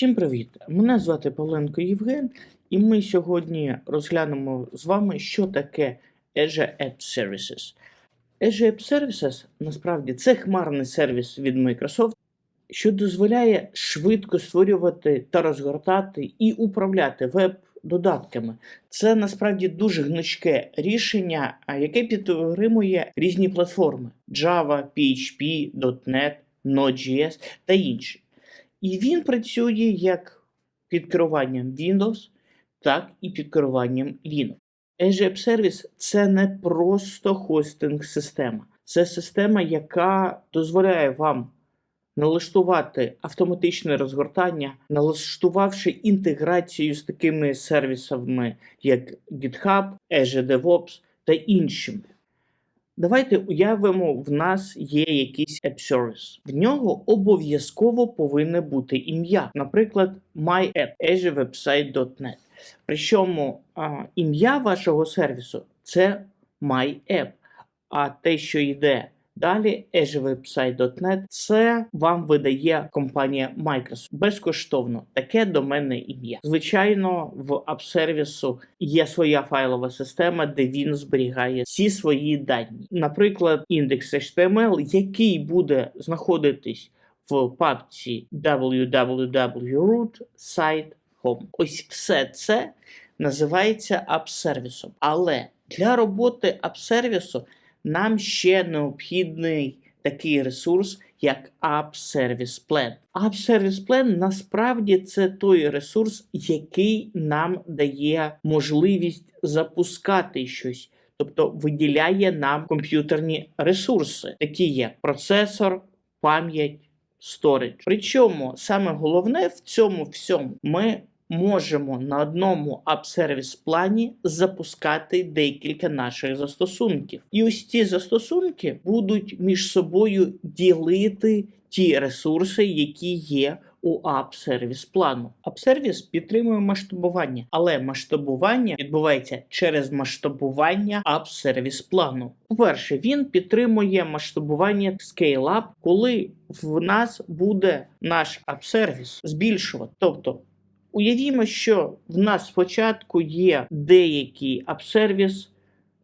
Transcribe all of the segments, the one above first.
Всім привіт! Мене звати Павленко Євген, і ми сьогодні розглянемо з вами, що таке Azure App Services. Azure App Services насправді це хмарний сервіс від Microsoft, що дозволяє швидко створювати та розгортати і управляти веб-додатками. Це насправді дуже гнучке рішення, яке підтримує різні платформи: Java, PHP, .NET, Node.js та інші. І він працює як під керуванням Windows, так і під керуванням Linux. Azure App Service – це не просто хостинг-система. Це система, яка дозволяє вам налаштувати автоматичне розгортання, налаштувавши інтеграцію з такими сервісами, як GitHub, Azure DevOps та іншими. Давайте уявимо, в нас є якийсь App Service. В нього обов'язково повинне бути ім'я, наприклад, MyApp, AzureWebsite.net. Причому ім'я вашого сервісу це MyApp, а те, що йде далі, AzureWebsite.net, це вам видає компанія Microsoft безкоштовно. Таке доменне ім'я. Звичайно, в App-сервісу є своя файлова система, де він зберігає всі свої дані. Наприклад, індекс HTML, який буде знаходитись в папці www.root site home. Ось все це називається App-сервісом. Але для роботи App-сервісу нам ще необхідний такий ресурс, як App Service Plan. App Service Plan насправді це той ресурс, який нам дає можливість запускати щось, тобто виділяє нам комп'ютерні ресурси, такі як процесор, пам'ять, storage. Причому саме головне в цьому всьому ми можемо на одному App-сервіс плані запускати декілька наших застосунків. І ось ці застосунки будуть між собою ділити ті ресурси, які є у App-сервіс плану. App-сервіс підтримує масштабування, але масштабування відбувається через масштабування App-сервіс плану. По-перше, він підтримує масштабування Scale-Up, коли в нас буде наш App-сервіс збільшувати. Тобто Уявімо, що в нас спочатку є деякий апсервіс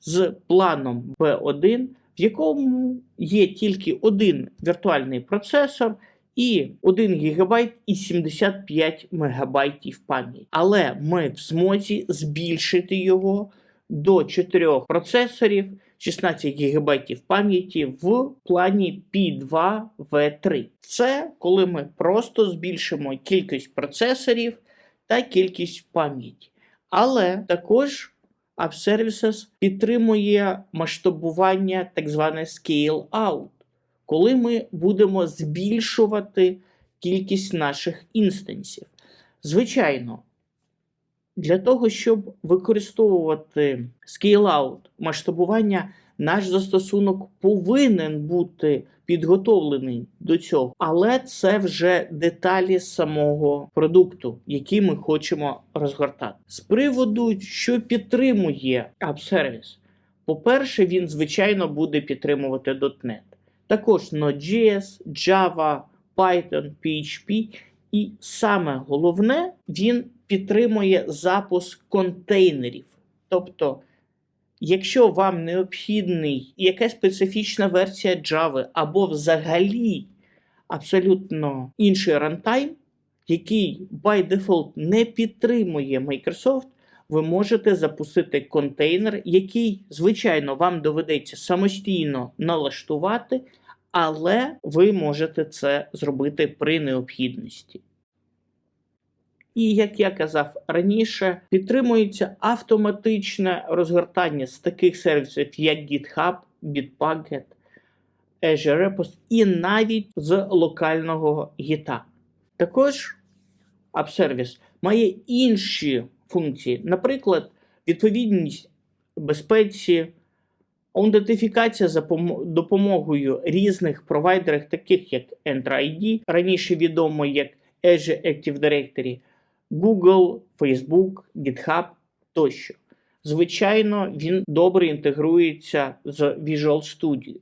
з планом B1, в якому є тільки один віртуальний процесор і 1 ГБ і 75 МБ пам'яті. Але ми в змозі збільшити його до 4 процесорів. 16 ГБ пам'яті в плані P2V3. Це коли ми просто збільшимо кількість процесорів та кількість пам'яті. Але також App Services підтримує масштабування так зване scale-out, коли ми будемо збільшувати кількість наших інстансів. Звичайно, для того, щоб використовувати scale-out масштабування, наш застосунок повинен бути підготовлений до цього, але це вже деталі самого продукту, який ми хочемо розгортати. З приводу, що підтримує App-сервіс, по-перше, він звичайно буде підтримувати .NET. Також Node.js, Java, Python, PHP. І саме головне, він підтримує запуск контейнерів. Тобто Якщо вам необхідний якась специфічна версія Java або взагалі абсолютно інший рантайм, який by default не підтримує Microsoft, ви можете запустити контейнер, який, звичайно, вам доведеться самостійно налаштувати, але ви можете це зробити при необхідності. І, як я казав раніше, підтримується автоматичне розгортання з таких сервісів, як GitHub, Bitbucket, Azure Repos і навіть з локального Git. Також AppService має інші функції, наприклад, відповідність безпеці, аутентифікація за допомогою різних провайдерів, таких як Entra-ID, раніше відомо як Azure Active Directory. Google, Facebook, GitHub тощо. Звичайно, він добре інтегрується з Visual Studio.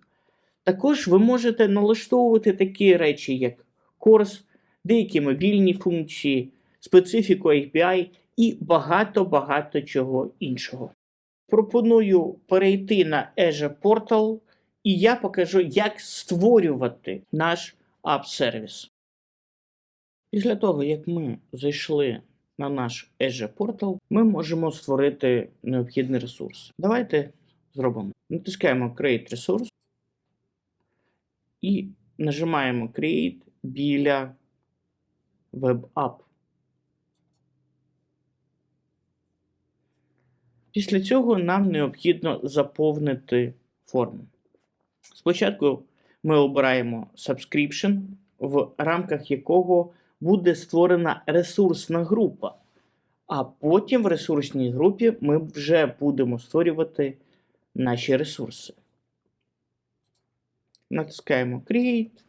Також ви можете налаштовувати такі речі, як Course деякі мобільні функції, специфіку API і багато-багато чого іншого. Пропоную перейти на Azure Portal, і я покажу, як створювати наш app-сервіс. Після того, як ми зайшли на наш Azure Portal, ми можемо створити необхідний ресурс. Давайте зробимо. Натискаємо Create Resource і нажимаємо Create біля Web App. Після цього нам необхідно заповнити форму. Спочатку ми обираємо Subscription, в рамках якого буде створена ресурсна група. А потім в ресурсній групі ми вже будемо створювати наші ресурси. Натискаємо Create.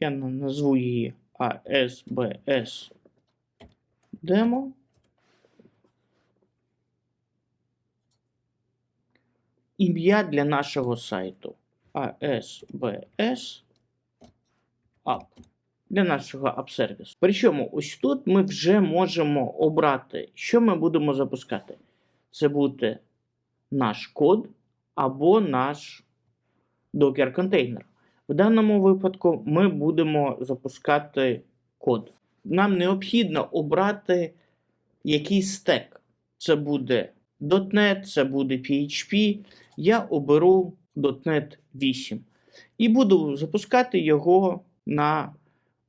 Я назву її ASBS Demo. Ім'я для нашого сайту ASBS App для нашого app-сервісу. Причому ось тут ми вже можемо обрати, що ми будемо запускати. Це буде наш код або наш Docker контейнер. В даному випадку ми будемо запускати код. Нам необхідно обрати якийсь стек. Це буде .NET, це буде PHP. Я оберу .NET 8 і буду запускати його на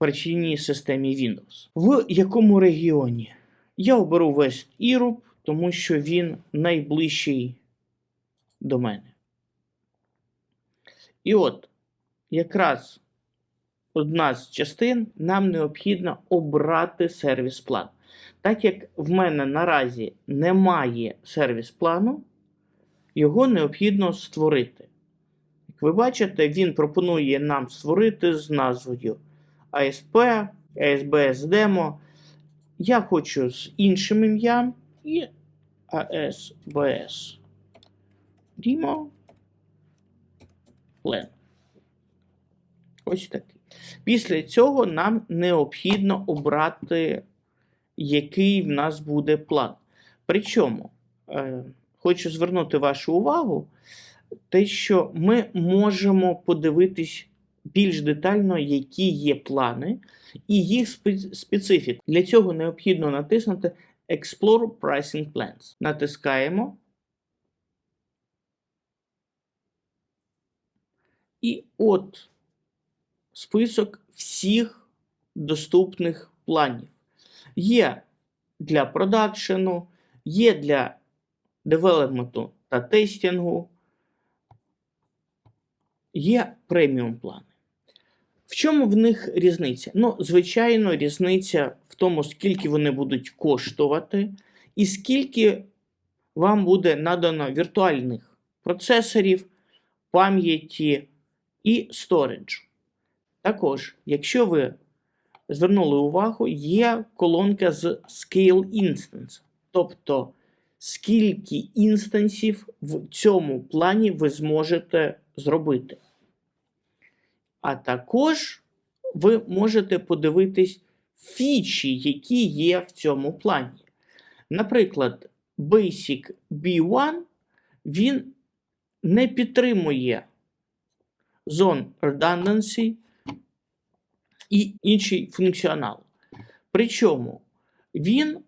операційній системі Windows. В якому регіоні? Я оберу West Europe, тому що він найближчий до мене. І от, якраз одна з частин нам необхідно обрати сервіс план. Так як в мене наразі немає сервіс плану, його необхідно створити. Як ви бачите, він пропонує нам створити з назвою ASP, ASBS Demo. Я хочу з іншим ім'ям і ASBS Demo Plan. Ось такий. Після цього нам необхідно обрати, який в нас буде план. Причому, е, хочу звернути вашу увагу, те, що ми можемо подивитись більш детально, які є плани і їх спе- специфіку. Для цього необхідно натиснути Explore Pricing Plans. Натискаємо. І от список всіх доступних планів. Є для продакшену, є для девелопменту та тестінгу, є преміум плани. В чому в них різниця? Ну, звичайно, різниця в тому, скільки вони будуть коштувати, і скільки вам буде надано віртуальних процесорів, пам'яті і сториджу. Також, якщо ви звернули увагу, є колонка з Scale Instance. Тобто, скільки інстансів в цьому плані ви зможете зробити. А також ви можете подивитись фічі, які є в цьому плані. Наприклад, Basic B1 він не підтримує Zone Redundancy і інший функціонал. Причому він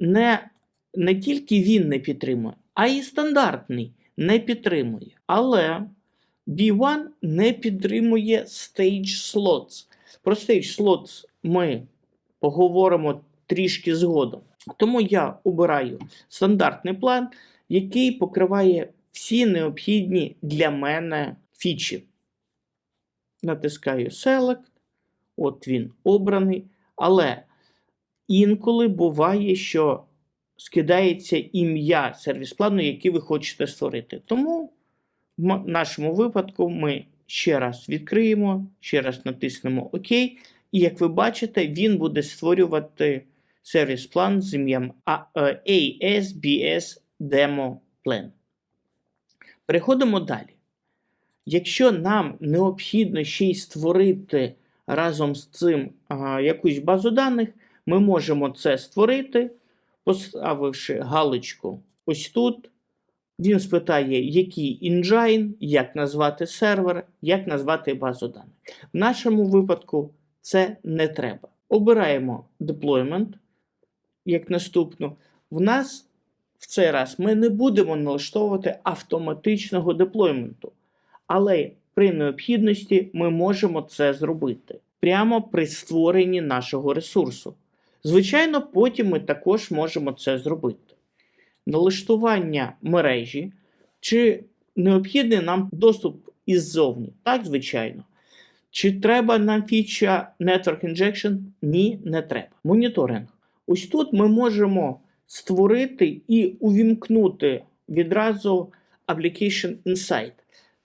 не, не тільки він не підтримує, а і стандартний не підтримує. Але B1 не підтримує Stage Slots. Про Stage Slots ми поговоримо трішки згодом. Тому я обираю стандартний план, який покриває всі необхідні для мене фічі. Натискаю Select. От він обраний. Але інколи буває, що скидається ім'я сервіс плану, який ви хочете створити. Тому в нашому випадку ми ще раз відкриємо, ще раз натиснемо ОК. І як ви бачите, він буде створювати сервіс план з ім'ям е, ASBS Demo Plan. Переходимо далі. Якщо нам необхідно ще й створити разом з цим а, якусь базу даних, ми можемо це створити, поставивши галочку ось тут. Він спитає, який engine, як назвати сервер, як назвати базу даних. В нашому випадку це не треба. Обираємо deployment як наступну. В нас в цей раз ми не будемо налаштовувати автоматичного деплойменту, але при необхідності ми можемо це зробити прямо при створенні нашого ресурсу. Звичайно, потім ми також можемо це зробити. Налаштування мережі, чи необхідний нам доступ іззовні? Так, звичайно. Чи треба нам фіча Network Injection? Ні, не треба. Моніторинг. Ось тут ми можемо створити і увімкнути відразу Application Insight.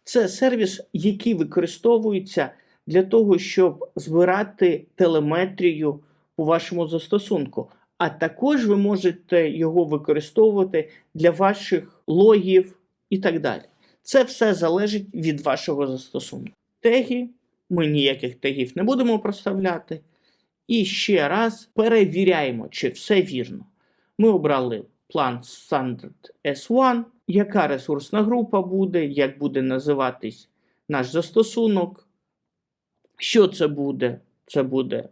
Це сервіс, який використовується для того, щоб збирати телеметрію у вашому застосунку. А також ви можете його використовувати для ваших логів і так далі. Це все залежить від вашого застосунку. Теги, ми ніяких тегів не будемо проставляти. І ще раз перевіряємо, чи все вірно. Ми обрали план Standard S1, яка ресурсна група буде, як буде називатись наш застосунок. Що це буде? Це буде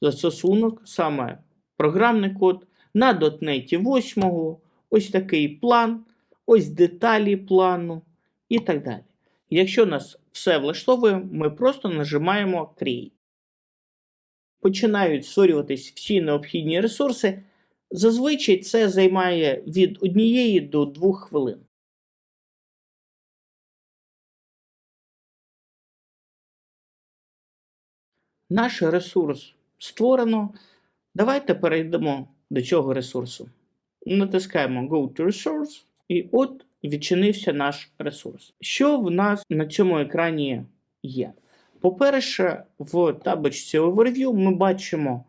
застосунок, саме програмний код на .NET 8, ось такий план, ось деталі плану і так далі. Якщо нас все влаштовує, ми просто нажимаємо Create. Починають створюватись всі необхідні ресурси. Зазвичай це займає від однієї до двох хвилин. Наш ресурс створено. Давайте перейдемо до цього ресурсу. Натискаємо Go to Resource, і от відчинився наш ресурс. Що в нас на цьому екрані є? По-перше, в табличці Overview ми бачимо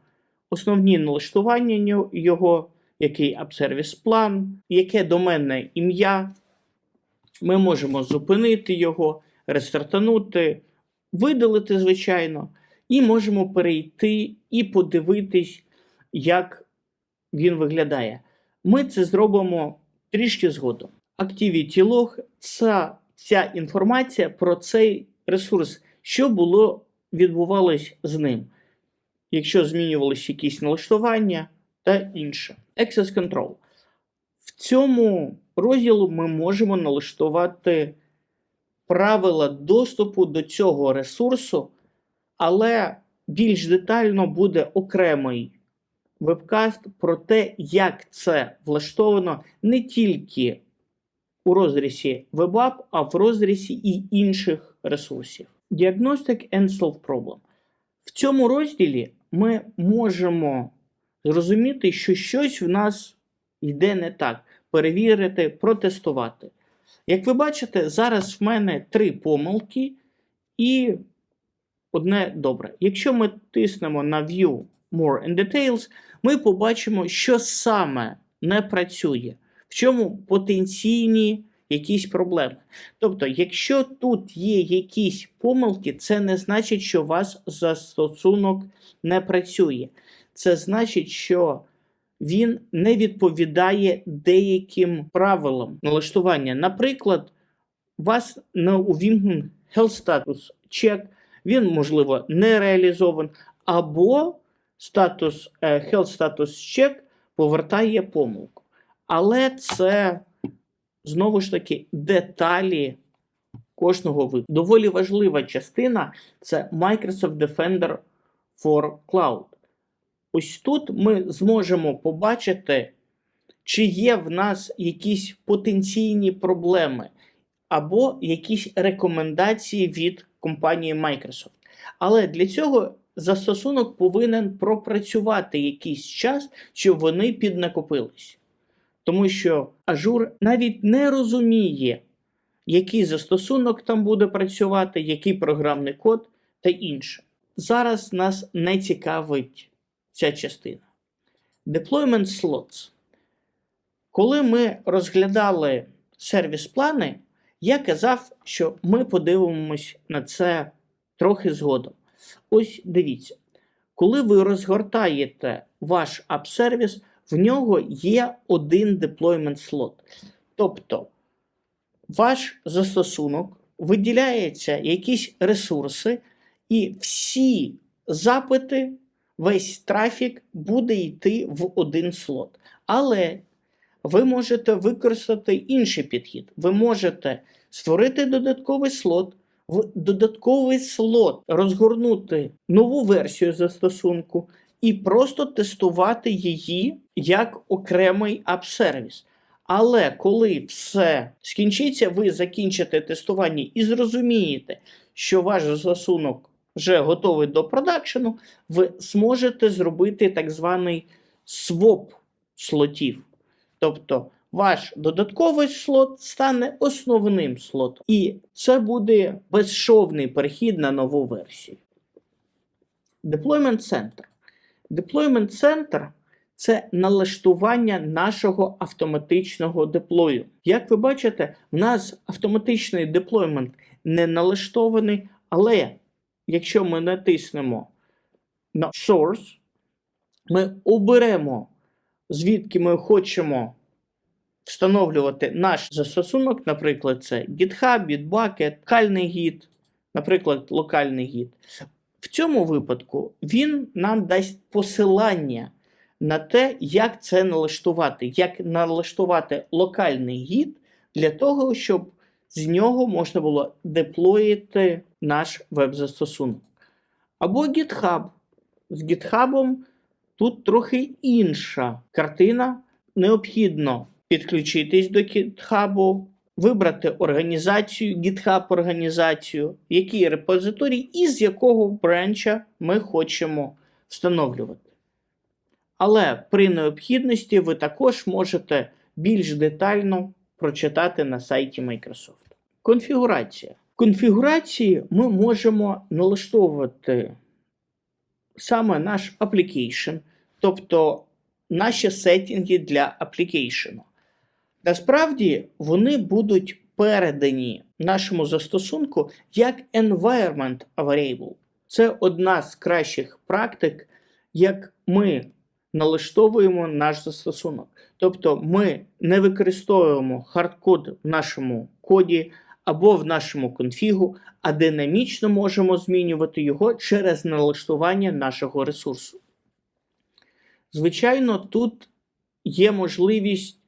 основні налаштування його, який AppService план, яке доменне ім'я. Ми можемо зупинити його, рестартанути, видалити, звичайно, і можемо перейти і подивитись, як він виглядає. Ми це зробимо трішки згодом. Activity Log це ця інформація про цей ресурс, що було відбувалось з ним, якщо змінювалися якісь налаштування та інше. Access Control. В цьому розділу ми можемо налаштувати правила доступу до цього ресурсу, але більш детально буде окремий вебкаст про те, як це влаштовано не тільки у розрізі WebApp, а в розрізі і інших ресурсів. Diagnostic and Solve Problem. В цьому розділі ми можемо зрозуміти, що щось в нас йде не так, перевірити, протестувати. Як ви бачите, зараз в мене три помилки і одне добре. Якщо ми тиснемо на View More in Details, ми побачимо, що саме не працює, в чому потенційні якісь проблеми. Тобто, якщо тут є якісь помилки, це не значить, що у вас застосунок не працює. Це значить, що він не відповідає деяким правилам налаштування. Наприклад, у вас не увімкнений Health Status Check, він, можливо, не реалізований, або статус, е, Health Status Check повертає помилку. Але це знову ж таки деталі кожного випадку. Доволі важлива частина це Microsoft Defender for Cloud. Ось тут ми зможемо побачити, чи є в нас якісь потенційні проблеми, або якісь рекомендації від компанії Microsoft. Але для цього застосунок повинен пропрацювати якийсь час, щоб вони піднакопились. Тому що Ажур навіть не розуміє, який застосунок там буде працювати, який програмний код та інше. Зараз нас не цікавить ця частина. Deployment slots. Коли ми розглядали сервіс-плани, я казав, що ми подивимось на це трохи згодом. Ось дивіться, коли ви розгортаєте ваш апсервіс, в нього є один deployment slot. Тобто ваш застосунок виділяється якісь ресурси, і всі запити, весь трафік буде йти в один слот. Але ви можете використати інший підхід. Ви можете створити додатковий слот, в додатковий слот розгорнути нову версію застосунку і просто тестувати її як окремий апсервіс. Але коли все скінчиться, ви закінчите тестування і зрозумієте, що ваш застосунок вже готовий до продакшену, ви зможете зробити так званий своп слотів. Тобто ваш додатковий слот стане основним слотом. І це буде безшовний перехід на нову версію. Deployment Center. Deployment Center це налаштування нашого автоматичного деплою. Як ви бачите, в нас автоматичний деплоймент не налаштований, але якщо ми натиснемо на Source, ми оберемо, звідки ми хочемо встановлювати наш застосунок, наприклад, це GitHub, Bitbucket, локальний гід, наприклад, локальний гід. В цьому випадку він нам дасть посилання на те, як це налаштувати, як налаштувати локальний гід для того, щоб з нього можна було деплоїти наш веб-застосунок. Або GitHub. З GitHub тут трохи інша картина. Необхідно підключитись до GitHub, вибрати організацію, GitHub організацію, який репозиторій і з якого бранча ми хочемо встановлювати. Але при необхідності ви також можете більш детально прочитати на сайті Microsoft. Конфігурація. В конфігурації ми можемо налаштовувати саме наш application, тобто наші сеттинги для application. Насправді вони будуть передані нашому застосунку як environment variable. Це одна з кращих практик, як ми налаштовуємо наш застосунок. Тобто ми не використовуємо хардкод в нашому коді або в нашому конфігу, а динамічно можемо змінювати його через налаштування нашого ресурсу. Звичайно, тут є можливість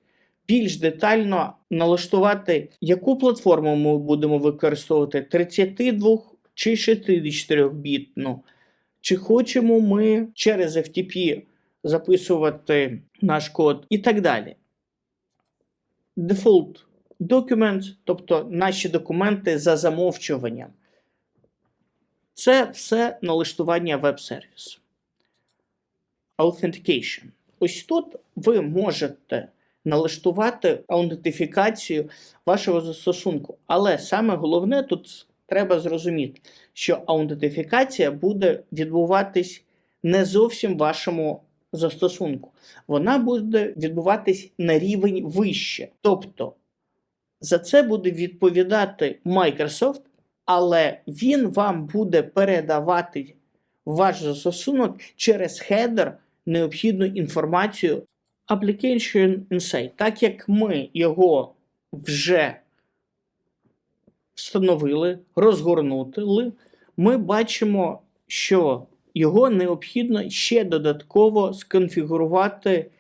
більш детально налаштувати, яку платформу ми будемо використовувати 32 чи 64 бітну. Чи хочемо ми через FTP записувати наш код і так далі. Default Documents, тобто наші документи за замовчуванням. Це все налаштування веб-сервісу. Authentication. Ось тут ви можете налаштувати аутентифікацію вашого застосунку. Але саме головне тут треба зрозуміти, що аутентифікація буде відбуватись не зовсім вашому застосунку. Вона буде відбуватись на рівень вище. Тобто за це буде відповідати Microsoft, але він вам буде передавати ваш застосунок через хедер необхідну інформацію Application Insight. Так як ми його вже встановили, розгорнутили, ми бачимо, що його необхідно ще додатково сконфігурувати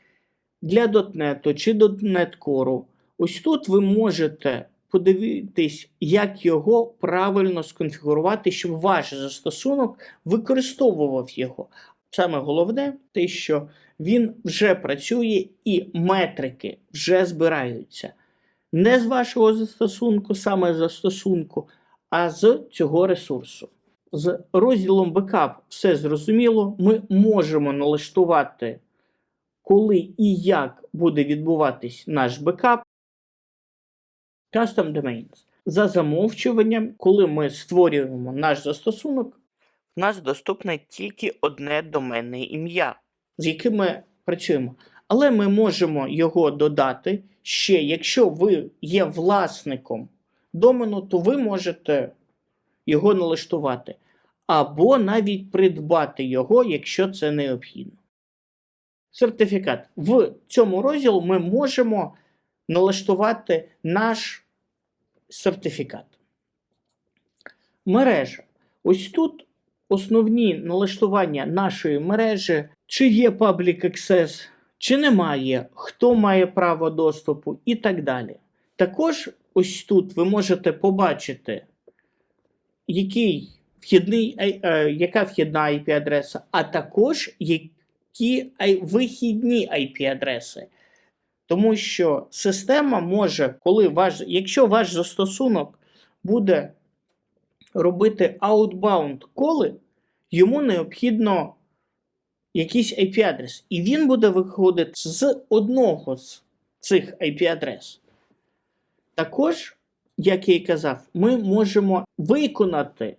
для .NET чи .NET Core. Ось тут ви можете подивитись, як його правильно сконфігурувати, щоб ваш застосунок використовував його. Саме головне, те, що він вже працює і метрики вже збираються. Не з вашого застосунку, саме застосунку, а з цього ресурсу. З розділом Backup все зрозуміло. Ми можемо налаштувати, коли і як буде відбуватись наш бекап. Custom Domains. За замовчуванням, коли ми створюємо наш застосунок, нас доступне тільки одне доменне ім'я, з яким ми працюємо. Але ми можемо його додати ще, якщо ви є власником домену, то ви можете його налаштувати. або навіть придбати його, якщо це необхідно. Сертифікат. В цьому розділі ми можемо налаштувати наш сертифікат. Мережа. Ось тут основні налаштування нашої мережі, чи є Public Access, чи немає, хто має право доступу і так далі. Також ось тут ви можете побачити, який вхідний, е, яка вхідна IP-адреса, а також які вихідні IP-адреси. Тому що система може, коли ваш, якщо ваш застосунок буде робити outbound коли, йому необхідно якийсь IP-адрес. І він буде виходити з одного з цих IP-адрес. Також, як я і казав, ми можемо виконати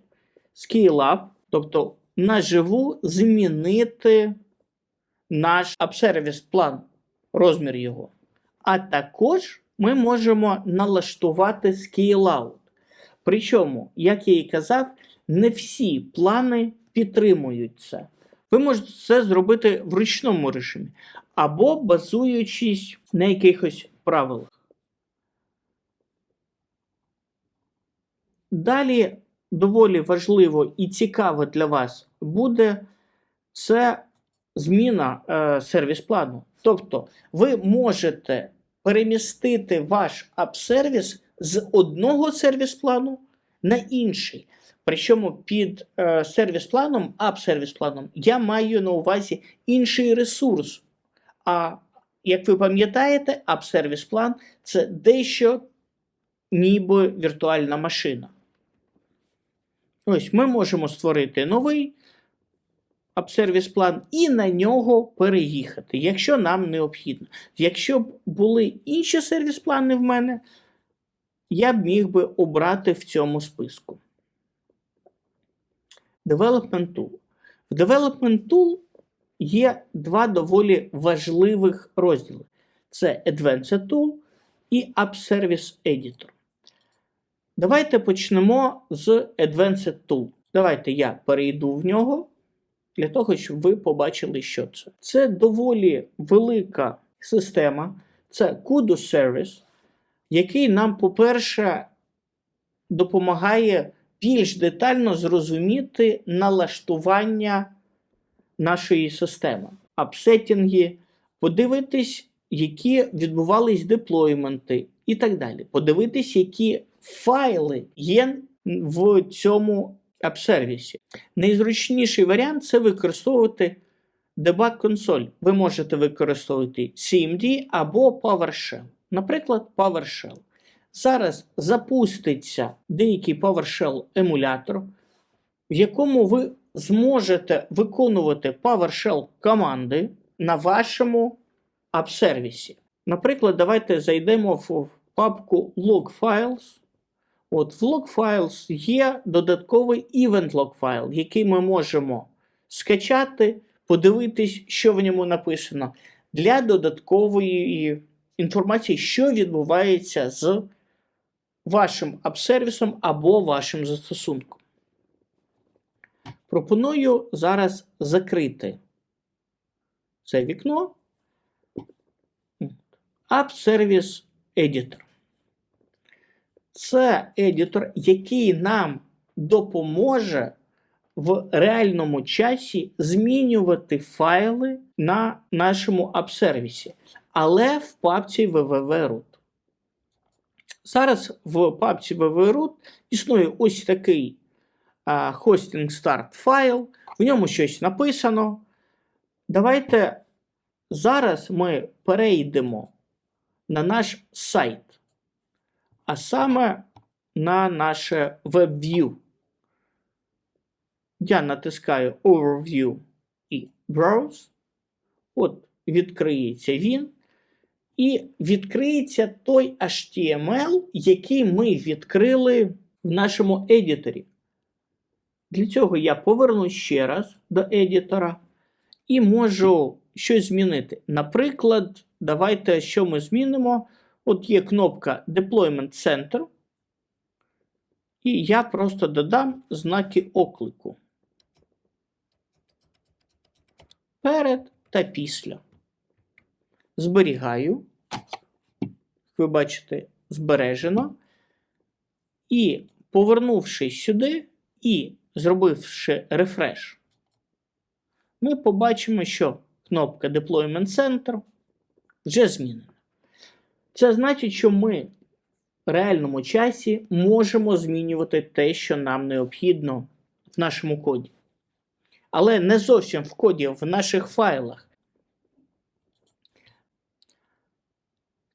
scale-up, тобто наживу змінити наш апсервіс план, розмір його. А також ми можемо налаштувати scale-out. Причому, як я і казав, не всі плани підтримують це. Ви можете це зробити в ручному режимі або базуючись на якихось правилах. Далі доволі важливо і цікаво для вас буде це зміна е, сервіс плану. Тобто ви можете перемістити ваш апсервіс з одного сервіс плану на інший. Причому під е, сервіс-планом, ап-сервіс-планом, я маю на увазі інший ресурс. А як ви пам'ятаєте, ап-сервіс-план це дещо ніби віртуальна машина. Ось ми можемо створити новий ап-сервіс-план і на нього переїхати, якщо нам необхідно. Якщо б були інші сервіс-плани в мене, я б міг би обрати в цьому списку. Development Tool. В Development Tool є два доволі важливих розділи: це Advanced Tool і App Service Editor. Давайте почнемо з Advanced Tool. Давайте я перейду в нього для того, щоб ви побачили, що це. Це доволі велика система, це Kudu Service, який нам, по-перше, допомагає більш детально зрозуміти налаштування нашої системи, апсетінги, подивитись, які відбувались деплойменти і так далі. Подивитись, які файли є в цьому апсервісі. Найзручніший варіант це використовувати дебаг консоль. Ви можете використовувати CMD або PowerShell. Наприклад, PowerShell. Зараз запуститься деякий PowerShell емулятор, в якому ви зможете виконувати PowerShell команди на вашому апсервісі. Наприклад, давайте зайдемо в папку Log Files. От в Log Files є додатковий Event Log файл, який ми можемо скачати, подивитись, що в ньому написано, для додаткової інформації, що відбувається з вашим апсервісом або вашим застосунком. Пропоную зараз закрити це вікно. App Service Editor. Це едітор, який нам допоможе в реальному часі змінювати файли на нашому апсервісі, але в папці www.root. Зараз в папці www.root існує ось такий hosting start файл, в ньому щось написано. Давайте зараз ми перейдемо на наш сайт, а саме на наше WebView. Я натискаю Overview і Browse. От відкриється він і відкриється той HTML, який ми відкрили в нашому едіторі. Для цього я поверну ще раз до едітора і можу щось змінити. Наприклад, давайте що ми змінимо. От є кнопка Deployment Center. І я просто додам знаки оклику перед та після. Зберігаю. Як ви бачите, збережено. І повернувшись сюди і зробивши рефреш, ми побачимо, що кнопка Deployment Center вже змінена. Це значить, що ми в реальному часі можемо змінювати те, що нам необхідно в нашому коді. Але не зовсім в коді, в наших файлах.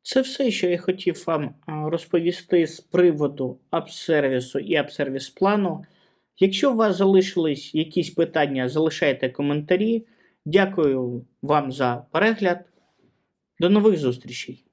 Це все, що я хотів вам розповісти з приводу апсервісу і апсервіс плану. Якщо у вас залишились якісь питання, залишайте коментарі. Дякую вам за перегляд. До нових зустрічей!